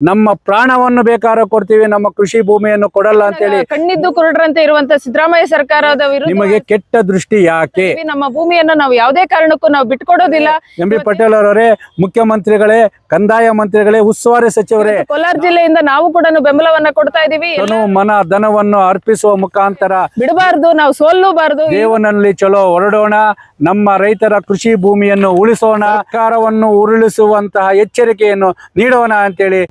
ನಮ್ಮ ಪ್ರಾಣವನ್ನು ಬೇಕಾದ್ರೆ ಕೊಡ್ತೀವಿ ನಮ್ಮ ಕೃಷಿ ಭೂಮಿಯನ್ನು ಕೊಡಲ್ಲ ಅಂತ ಹೇಳಿ ಕಣ್ಣಿದ್ದು ಕುರುಡ್ರಂತೆ ಇರುವಂತ ಸಿದ್ದರಾಮಯ್ಯ ಸರ್ಕಾರದ ವಿರುದ್ಧ ನಿಮಗೆ ಕೆಟ್ಟ ದೃಷ್ಟಿ ಯಾಕೆ? ನಮ್ಮ ಭೂಮಿಯನ್ನು ನಾವು ಯಾವುದೇ ಕಾರಣಕ್ಕೂ ನಾವು ಬಿಟ್ಕೊಡೋದಿಲ್ಲ ಎಂ ಬಿ ಪಟೇಲ್ ಅವರೇ ಮುಖ್ಯಮಂತ್ರಿಗಳೇ ಕಂದಾಯ ಮಂತ್ರಿಗಳೇ ಉಸ್ತುವಾರಿ ಸಚಿವರೇ ಕೋಲಾರ ಜಿಲ್ಲೆಯಿಂದ ನಾವು ಕೂಡ ಬೆಂಬಲವನ್ನ ಕೊಡ್ತಾ ಇದೀವಿ. ಮನ ಧನವನ್ನು ಅರ್ಪಿಸುವ ಮುಖಾಂತರ ಬಿಡಬಾರ್ದು ನಾವು ಸೋಲ್ಲಬಾರದು. ದೇವನಲ್ಲಿ ಚಲೋ ಹೊರಡೋಣ ನಮ್ಮ ರೈತರ ಕೃಷಿ ಭೂಮಿಯನ್ನು ಉಳಿಸೋಣ ಸರ್ಕಾರವನ್ನು ಉರುಳಿಸುವಂತಹ ಎಚ್ಚರಿಕೆಯನ್ನು ನೀಡೋಣ ಅಂತೇಳಿ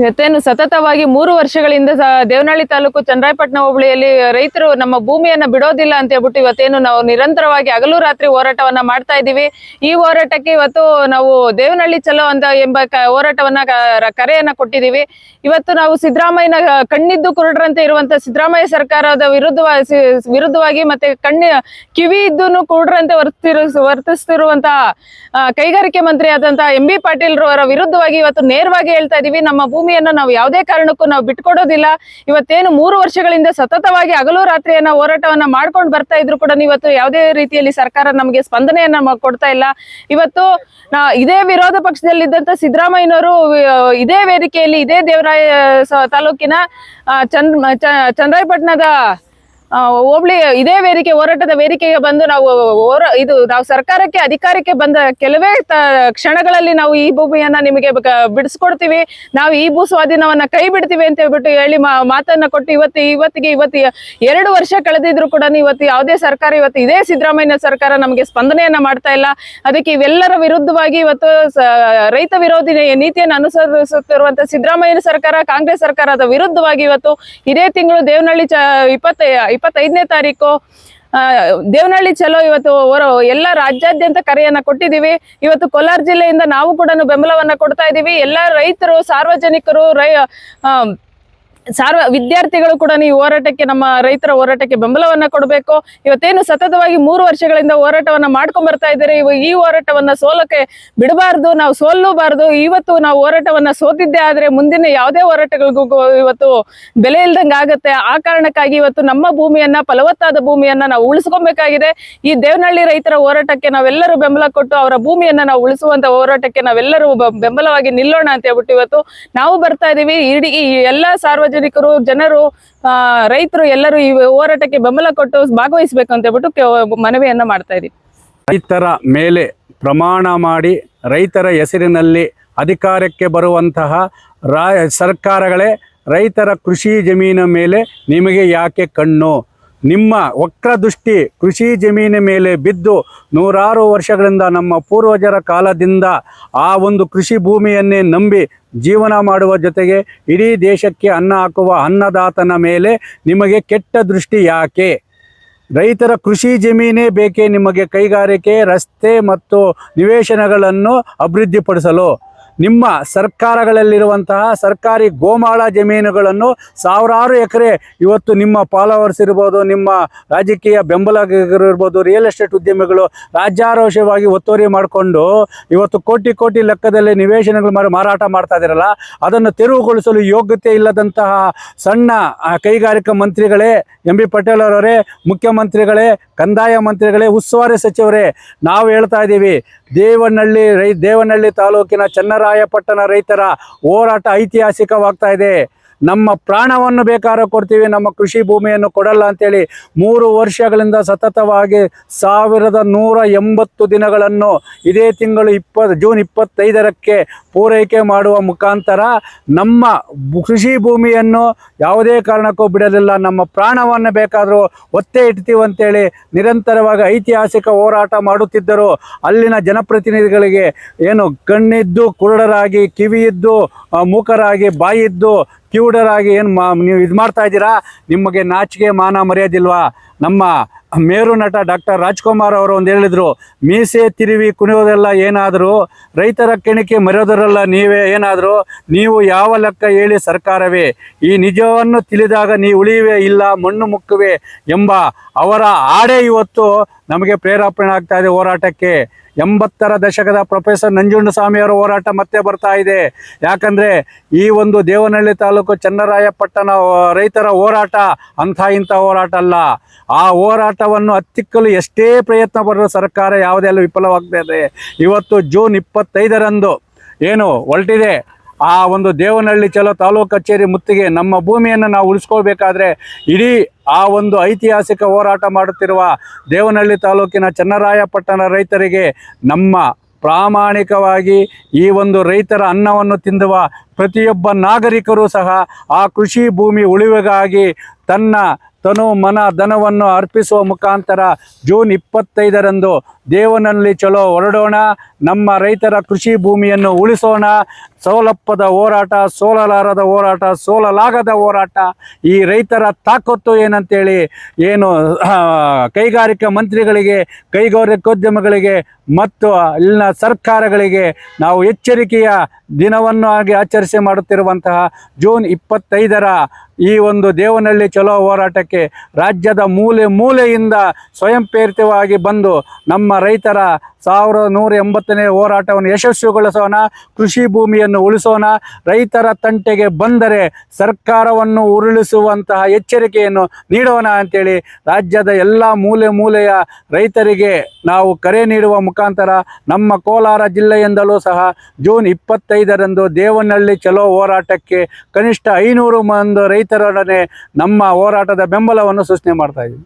ಇವತ್ತೇನು ಸತತವಾಗಿ ಮೂರು ವರ್ಷಗಳಿಂದ ದೇವನಹಳ್ಳಿ ತಾಲೂಕು ಚಂದ್ರಾಯಪಟ್ಟಣ ಹೋಬಳಿಯಲ್ಲಿ ರೈತರು ನಮ್ಮ ಭೂಮಿಯನ್ನ ಬಿಡೋದಿಲ್ಲ ಅಂತ ಹೇಳ್ಬಿಟ್ಟು ಇವತ್ತೇನು ನಾವು ನಿರಂತರವಾಗಿ ಹಗಲು ರಾತ್ರಿ ಹೋರಾಟವನ್ನ ಮಾಡ್ತಾ ಇದ್ದೀವಿ. ಈ ಹೋರಾಟಕ್ಕೆ ಇವತ್ತು ನಾವು ದೇವನಹಳ್ಳಿ ಚಲೋ ಅಂತ ಎಂಬ ಹೋರಾಟವನ್ನ ಕರೆಯನ್ನ ಕೊಟ್ಟಿದ್ದೀವಿ. ಇವತ್ತು ನಾವು ಸಿದ್ದರಾಮಯ್ಯನ ಕಣ್ಣಿದ್ದು ಕುರುಡ್ರಂತೆ ಇರುವಂತ ಸಿದ್ದರಾಮಯ್ಯ ಸರ್ಕಾರದ ವಿರುದ್ಧವಾಗಿ ವಿರುದ್ಧವಾಗಿ ಮತ್ತೆ ಕಣ್ಣಿ ಕಿವಿ ಇದ್ದು ಕುರುಡ್ರಂತೆ ವರ್ತಿರು ವರ್ತಿಸ್ತಿರುವಂತಹ ಕೈಗಾರಿಕೆ ಮಂತ್ರಿ ಆದಂತಹ ಎಂ ಬಿ ಪಾಟೀಲ್ ರವರ ವಿರುದ್ಧವಾಗಿ ಇವತ್ತು ನೇರವಾಗಿ ಹೇಳ್ತಾ ಇದೀವಿ ನಮ್ಮ ಭೂಮಿಯನ್ನ ನಾವು ಯಾವುದೇ ಕಾರಣಕ್ಕೂ ನಾವು ಬಿಟ್ಕೊಡೋದಿಲ್ಲ. ಇವತ್ತೇನು ಮೂರು ವರ್ಷಗಳಿಂದ ಸತತವಾಗಿ ಹಗಲು ರಾತ್ರಿಯನ್ನ ಹೋರಾಟವನ್ನ ಮಾಡ್ಕೊಂಡು ಬರ್ತಾ ಇದ್ರು ಕೂಡ ಇವತ್ತು ಯಾವುದೇ ರೀತಿಯಲ್ಲಿ ಸರ್ಕಾರ ನಮಗೆ ಸ್ಪಂದನೆಯನ್ನ ಕೊಡ್ತಾ ಇಲ್ಲ. ಇವತ್ತು ಇದೇ ವಿರೋಧ ಪಕ್ಷದಲ್ಲಿದ್ದಂತ ಸಿದ್ದರಾಮಯ್ಯನವರು ಇದೇ ವೇದಿಕೆಯಲ್ಲಿ ಇದೇ ದೇವರಾಯ ತಾಲೂಕಿನ ಚಂದ್ರಾಯಪಟ್ಟಣದ ಹೋಬಳಿ ಇದೇ ವೇದಿಕೆ, ಹೋರಾಟದ ವೇದಿಕೆಗೆ ಬಂದು ನಾವು ಹೋರ, ಇದು ನಾವು ಸರ್ಕಾರಕ್ಕೆ, ಅಧಿಕಾರಕ್ಕೆ ಬಂದ ಕೆಲವೇ ಕ್ಷಣಗಳಲ್ಲಿ ನಾವು ಈ ಭೂಮಿಯನ್ನ ನಿಮಗೆ ಬಿಡಿಸ್ಕೊಡ್ತೀವಿ. ನಾವು ಈ ಭೂ ಸ್ವಾಧೀನವನ್ನ ಕೈ ಬಿಡ್ತೀವಿ ಅಂತ ಹೇಳ್ಬಿಟ್ಟು ಹೇಳಿ ಮಾತನ್ನ ಕೊಟ್ಟು ಇವತ್ತು, ಇವತ್ತಿಗೆ, ಇವತ್ತು ಎರಡು ವರ್ಷ ಕಳೆದಿದ್ರು ಕೂಡ ಇವತ್ತು ಯಾವುದೇ ಸರ್ಕಾರ, ಇವತ್ತು ಇದೇ ಸಿದ್ದರಾಮಯ್ಯ ಸರ್ಕಾರ ನಮಗೆ ಸ್ಪಂದನೆಯನ್ನ ಮಾಡ್ತಾ ಇಲ್ಲ. ಅದಕ್ಕೆ ಇವೆಲ್ಲರ ವಿರುದ್ಧವಾಗಿ ಇವತ್ತು ರೈತ ವಿರೋಧಿ ನೀತಿಯನ್ನು ಅನುಸರಿಸುತ್ತಿರುವಂತ ಸಿದ್ದರಾಮಯ್ಯ ಸರ್ಕಾರ, ಕಾಂಗ್ರೆಸ್ ಸರ್ಕಾರದ ವಿರುದ್ಧವಾಗಿ ಇವತ್ತು ಇದೇ ತಿಂಗಳು ದೇವನಹಳ್ಳಿ ಚ, ಇಪ್ಪತ್ತ ಇಪ್ಪತ್ತೈದನೇ ತಾರೀಕು ದೇವನಹಳ್ಳಿ ಚಲೋ ಇವತ್ತು ಎಲ್ಲ ರಾಜ್ಯಾದ್ಯಂತ ಕರೆಯನ್ನ ಕೊಟ್ಟಿದ್ದೀವಿ. ಇವತ್ತು ಕೋಲಾರ ಜಿಲ್ಲೆಯಿಂದ ನಾವು ಕೂಡ ಬೆಂಬಲವನ್ನ ಕೊಡ್ತಾ ಇದ್ದೀವಿ ಎಲ್ಲ ರೈತರು, ಸಾರ್ವಜನಿಕರು, ರೈ ಸಾರ್ವ ವಿದ್ಯಾರ್ಥಿಗಳು ಕೂಡ ಈ ಹೋರಾಟಕ್ಕೆ, ನಮ್ಮ ರೈತರ ಹೋರಾಟಕ್ಕೆ ಬೆಂಬಲವನ್ನ ಕೊಡಬೇಕು. ಇವತ್ತೇನು ಸತತವಾಗಿ ಮೂರು ವರ್ಷಗಳಿಂದ ಹೋರಾಟವನ್ನ ಮಾಡ್ಕೊಂಡ್ ಬರ್ತಾ ಇದ್ದಾರೆ. ಈ ಹೋರಾಟವನ್ನ ಸೋಲಕ್ಕೆ ಬಿಡಬಾರ್ದು, ನಾವು ಸೋಲ್ಲೂಬಾರ್ದು. ಇವತ್ತು ನಾವು ಹೋರಾಟವನ್ನ ಸೋತಿದ್ದೆ ಆದ್ರೆ ಮುಂದಿನ ಯಾವುದೇ ಹೋರಾಟಗಳಿಗೂ ಇವತ್ತು ಬೆಲೆ ಇಲ್ದಂಗ ಆಗತ್ತೆ. ಆ ಕಾರಣಕ್ಕಾಗಿ ಇವತ್ತು ನಮ್ಮ ಭೂಮಿಯನ್ನ, ಫಲವತ್ತಾದ ಭೂಮಿಯನ್ನ ನಾವು ಉಳಿಸ್ಕೊಬೇಕಾಗಿದೆ. ಈ ದೇವನಹಳ್ಳಿ ರೈತರ ಹೋರಾಟಕ್ಕೆ ನಾವೆಲ್ಲರೂ ಬೆಂಬಲ ಕೊಟ್ಟು, ಅವರ ಭೂಮಿಯನ್ನ ನಾವು ಉಳಿಸುವಂತ ಹೋರಾಟಕ್ಕೆ ನಾವೆಲ್ಲರೂ ಬೆಂಬಲವಾಗಿ ನಿಲ್ಲೋಣ ಅಂತ ಹೇಳ್ಬಿಟ್ಟು ಇವತ್ತು ನಾವು ಬರ್ತಾ ಇದೀವಿ. ಇಡೀ ಎಲ್ಲಾ ಎಲ್ಲ ಸಾರ್ವಜನಿಕರು, ಜನರು ರೈತರು ಎಲ್ಲರೂ ಈ ಹೋರಾಟಕ್ಕೆ ಬೆಂಬಲ ಕೊಟ್ಟು ಭಾಗವಹಿಸಬೇಕು ಅಂತ ಹೇಳ್ಬಿಟ್ಟು ಮನವಿಯನ್ನ ಮಾಡ್ತಾ ಇದೀವಿ. ರೈತರ ಮೇಲೆ ಪ್ರಮಾಣ ಮಾಡಿ ರೈತರ ಹೆಸರಿನಲ್ಲಿ ಅಧಿಕಾರಕ್ಕೆ ಬರುವಂತಹ ರಾ, ಸರ್ಕಾರಗಳೇ ರೈತರ ಕೃಷಿ ಜಮೀನ ಮೇಲೆ ನಿಮಗೆ ಯಾಕೆ ಕಣ್ಣು? ನಿಮ್ಮ ವಕ್ರದೃಷ್ಟಿ ಕೃಷಿ ಜಮೀನಿನ ಮೇಲೆ ಬಿದ್ದು ನೂರಾರು ವರ್ಷಗಳಿಂದ ನಮ್ಮ ಪೂರ್ವಜರ ಕಾಲದಿಂದ ಆ ಒಂದು ಕೃಷಿ ಭೂಮಿಯನ್ನೇ ನಂಬಿ ಜೀವನ ಮಾಡುವ ಜೊತೆಗೆ ಇಡೀ ದೇಶಕ್ಕೆ ಅನ್ನ ಹಾಕುವ ಅನ್ನದಾತನ ಮೇಲೆ ನಿಮಗೆ ಕೆಟ್ಟ ದೃಷ್ಟಿ ಯಾಕೆ? ರೈತರ ಕೃಷಿ ಜಮೀನೇ ಬೇಕೇ ನಿಮಗೆ ಕೈಗಾರಿಕೆ, ರಸ್ತೆ ಮತ್ತು ನಿವೇಶನಗಳನ್ನು ಅಭಿವೃದ್ಧಿಪಡಿಸಲು? ನಿಮ್ಮ ಸರ್ಕಾರಗಳಲ್ಲಿರುವಂತಹ ಸರ್ಕಾರಿ ಗೋಮಾಳ ಜಮೀನುಗಳನ್ನು ಸಾವಿರಾರು ಎಕರೆ ಇವತ್ತು ನಿಮ್ಮ ಫಾಲೋವರ್ಸ್ ಇರ್ಬೋದು ನಿಮ್ಮ ರಾಜಕೀಯ ಬೆಂಬಲಿಗರು ಇರ್ಬೋದು ರಿಯಲ್ ಎಸ್ಟೇಟ್ ಉದ್ಯಮಿಗಳು ರಾಜ್ಯಾರೋಷವಾಗಿ ಒತ್ತುವರಿ ಮಾಡಿಕೊಂಡು ಇವತ್ತು ಕೋಟಿ ಕೋಟಿ ಲೆಕ್ಕದಲ್ಲಿ ನಿವೇಶನಗಳು ಮಾಡಿ, ಮಾರಾಟ ಮಾಡ್ತಾ ಇದ್ದೀರಲ್ಲ, ಅದನ್ನು ತೆರವುಗೊಳಿಸಲು ಯೋಗ್ಯತೆ ಇಲ್ಲದಂತಹ ಸಣ್ಣ ಕೈಗಾರಿಕಾ ಮಂತ್ರಿಗಳೇ, ಎಂ ಬಿ ಪಟೇಲ್ ಅವರವರೇ, ಮುಖ್ಯಮಂತ್ರಿಗಳೇ, ಕಂದಾಯ ಮಂತ್ರಿಗಳೇ, ಉಸ್ತುವಾರಿ ಸಚಿವರೇ, ನಾವು ಹೇಳ್ತಾ ಇದ್ದೀವಿ ದೇವನಹಳ್ಳಿ ರೈ ದೇವನಹಳ್ಳಿ ತಾಲೂಕಿನ ಚನ್ನರಾಯಪಟ್ಟಣ ರೈತರ ಹೋರಾಟ ಐತಿಹಾಸಿಕವಾಗ್ತಾ ಇದೆ. ನಮ್ಮ ಪ್ರಾಣವನ್ನು ಬೇಕಾರ ಕೊಡ್ತೀವಿ, ನಮ್ಮ ಕೃಷಿ ಭೂಮಿಯನ್ನು ಕೊಡಲ್ಲ ಅಂತೇಳಿ ಮೂರು ವರ್ಷಗಳಿಂದ ಸತತವಾಗಿ ಸಾವಿರದ ನೂರ ಎಂಬತ್ತು ದಿನಗಳನ್ನು ಇದೇ ತಿಂಗಳು ಇಪ್ಪ ಜೂನ್ ಇಪ್ಪತ್ತೈದರಕ್ಕೆ ಪೂರೈಕೆ ಮಾಡುವ ಮುಖಾಂತರ ನಮ್ಮ ಕೃಷಿ ಭೂಮಿಯನ್ನು ಯಾವುದೇ ಕಾರಣಕ್ಕೂ ಬಿಡಲಿಲ್ಲ. ನಮ್ಮ ಪ್ರಾಣವನ್ನು ಬೇಕಾದರೂ ಒತ್ತೆ ಇಡ್ತೀವಿ ಅಂತೇಳಿ ನಿರಂತರವಾಗಿ ಐತಿಹಾಸಿಕ ಹೋರಾಟ ಮಾಡುತ್ತಿದ್ದರು. ಅಲ್ಲಿನ ಜನಪ್ರತಿನಿಧಿಗಳಿಗೆ ಏನು ಕಣ್ಣಿದ್ದು ಕುರುಡರಾಗಿ, ಕಿವಿಯಿದ್ದು ಮೂಕರಾಗಿ ಬಾಯಿದ್ದು ಕಿವುಡರಾಗಿ ಏನು ಮಾ ನೀವು ಇದು ಮಾಡ್ತಾ ಇದ್ದೀರಾ? ನಿಮಗೆ ನಾಚಿಕೆ ಮಾನ ಮರ್ಯಾದಿಲ್ವಾ ನಮ್ಮ ಮೇರು ನಟ ಡಾಕ್ಟರ್ ರಾಜ್ಕುಮಾರ್ ಅವರು ಒಂದು ಹೇಳಿದರು, ಮೀಸೆ ತಿರುವಿ ಕುಣಿಯೋದೆಲ್ಲ ಏನಾದರೂ, ರೈತರ ಕೆಣಿಕೆ ಮರೆಯೋದರಲ್ಲ ನೀವೇ, ಏನಾದರೂ, ನೀವು ಯಾವ ಲೆಕ್ಕ ಹೇಳಿ ಸರ್ಕಾರವೇ, ಈ ನಿಜವನ್ನು ತಿಳಿದಾಗ ನೀವು ಉಳಿಯುವೆ ಇಲ್ಲ, ಮಣ್ಣು ಮುಕ್ಕುವೆ ಎಂಬ ಅವರ ಆಡೇ ಇವತ್ತು ನಮಗೆ ಪ್ರೇರೇಪಣೆ ಆಗ್ತಾ ಇದೆ ಹೋರಾಟಕ್ಕೆ. ಎಂಬತ್ತರ ದಶಕದ ಪ್ರೊಫೆಸರ್ ನಂಜುಂಡಸ್ವಾಮಿಯವರ ಹೋರಾಟ ಮತ್ತೆ ಬರ್ತಾ ಇದೆ. ಯಾಕಂದರೆ ಈ ಒಂದು ದೇವನಹಳ್ಳಿ ತಾಲೂಕು ಚನ್ನರಾಯಪಟ್ಟಣ ರೈತರ ಹೋರಾಟ ಅಂಥ ಇಂಥ ಹೋರಾಟ ಅಲ್ಲ. ಆ ಹೋರಾಟವನ್ನು ಹತ್ತಿಕ್ಕಲು ಎಷ್ಟೇ ಪ್ರಯತ್ನ ಪಡೆದ ಸರ್ಕಾರ ಯಾವುದೆಲ್ಲ ವಿಫಲವಾಗ್ತದೆ ಇವತ್ತು ಜೂನ್ ಇಪ್ಪತ್ತೈದರಂದು ಏನು ಹೊರಟಿದೆ, ಆ ಒಂದು ದೇವನಹಳ್ಳಿ ಚಲೋ ತಾಲೂಕು ಕಚೇರಿ ಮುತ್ತಿಗೆ ನಮ್ಮ ಭೂಮಿಯನ್ನು ನಾವು ಉಳಿಸ್ಕೊಳ್ಬೇಕಾದ್ರೆ ಇಡೀ ಆ ಒಂದು ಐತಿಹಾಸಿಕ ಹೋರಾಟ ಮಾಡುತ್ತಿರುವ ದೇವನಹಳ್ಳಿ ತಾಲೂಕಿನ ಚನ್ನರಾಯಪಟ್ಟಣ ರೈತರಿಗೆ ನಮ್ಮ ಪ್ರಾಮಾಣಿಕವಾಗಿ ಈ ಒಂದು ರೈತರ ಅನ್ನವನ್ನು ತಿಂದುವ ಪ್ರತಿಯೊಬ್ಬ ನಾಗರಿಕರು ಸಹ ಆ ಕೃಷಿ ಭೂಮಿ ಉಳಿವಿಗಾಗಿ ತನ್ನ ತನು ಮನ ಧನವನ್ನು ಅರ್ಪಿಸುವ ಮುಖಾಂತರ ಜೂನ್ ಇಪ್ಪತ್ತೈದರಂದು ದೇವನಲ್ಲಿ ಚಲೋ ಹೊರಡೋಣ, ನಮ್ಮ ರೈತರ ಕೃಷಿ ಭೂಮಿಯನ್ನು ಉಳಿಸೋಣ ಸೌಲಭ್ಯದ ಹೋರಾಟ, ಸೋಲಲಾರದ ಹೋರಾಟ, ಸೋಲಲಾಗದ ಹೋರಾಟ, ಈ ರೈತರ ತಾಕತ್ತು ಏನಂತೇಳಿ ಏನು ಕೈಗಾರಿಕಾ ಮಂತ್ರಿಗಳಿಗೆ, ಕೈಗಾರಿಕೋದ್ಯಮಗಳಿಗೆ ಮತ್ತು ಇಲ್ಲಿನ ಸರ್ಕಾರಗಳಿಗೆ ನಾವು ಎಚ್ಚರಿಕೆಯ ದಿನವನ್ನು ಆಗಿ ಆಚರಿಸಿ ಮಾಡುತ್ತಿರುವಂತಹ ಜೂನ್ ಇಪ್ಪತ್ತೈದರ ಈ ಒಂದು ದೇವನಹಳ್ಳಿ ಚಲೋ ಹೋರಾಟಕ್ಕೆ ರಾಜ್ಯದ ಮೂಲೆ ಮೂಲೆಯಿಂದ ಸ್ವಯಂ ಪ್ರೇರಿತವಾಗಿ ಬಂದು ನಮ್ಮ ರೈತರ ಸಾವಿರದ ನೂರ ಎಂಬತ್ತನೇ ಹೋರಾಟವನ್ನು ಯಶಸ್ವಿಗೊಳಿಸೋಣ, ಕೃಷಿ ಭೂಮಿಯನ್ನು ಉಳಿಸೋಣ, ರೈತರ ತಂಟೆಗೆ ಬಂದರೆ ಸರ್ಕಾರವನ್ನು ಉರುಳಿಸುವಂತಹ ಎಚ್ಚರಿಕೆಯನ್ನು ನೀಡೋಣ ಅಂತೇಳಿ ರಾಜ್ಯದ ಎಲ್ಲ ಮೂಲೆ ಮೂಲೆಯ ರೈತರಿಗೆ ನಾವು ಕರೆ ನೀಡುವ ಮುಖಾಂತರ ನಮ್ಮ ಕೋಲಾರ ಜಿಲ್ಲೆಯಿಂದಲೂ ಸಹ ಜೂನ್ ಇಪ್ಪತ್ತೈದರಂದು ದೇವನಹಳ್ಳಿ ಚಲೋ ಹೋರಾಟಕ್ಕೆ ಕನಿಷ್ಠ ಐನೂರು ಮಂದಿ ರೈತರೊಡನೆ ನಮ್ಮ ಹೋರಾಟದ ಬೆಂಬಲವನ್ನು ಸೂಚನೆ ಮಾಡ್ತಾ ಇದ್ದೀವಿ.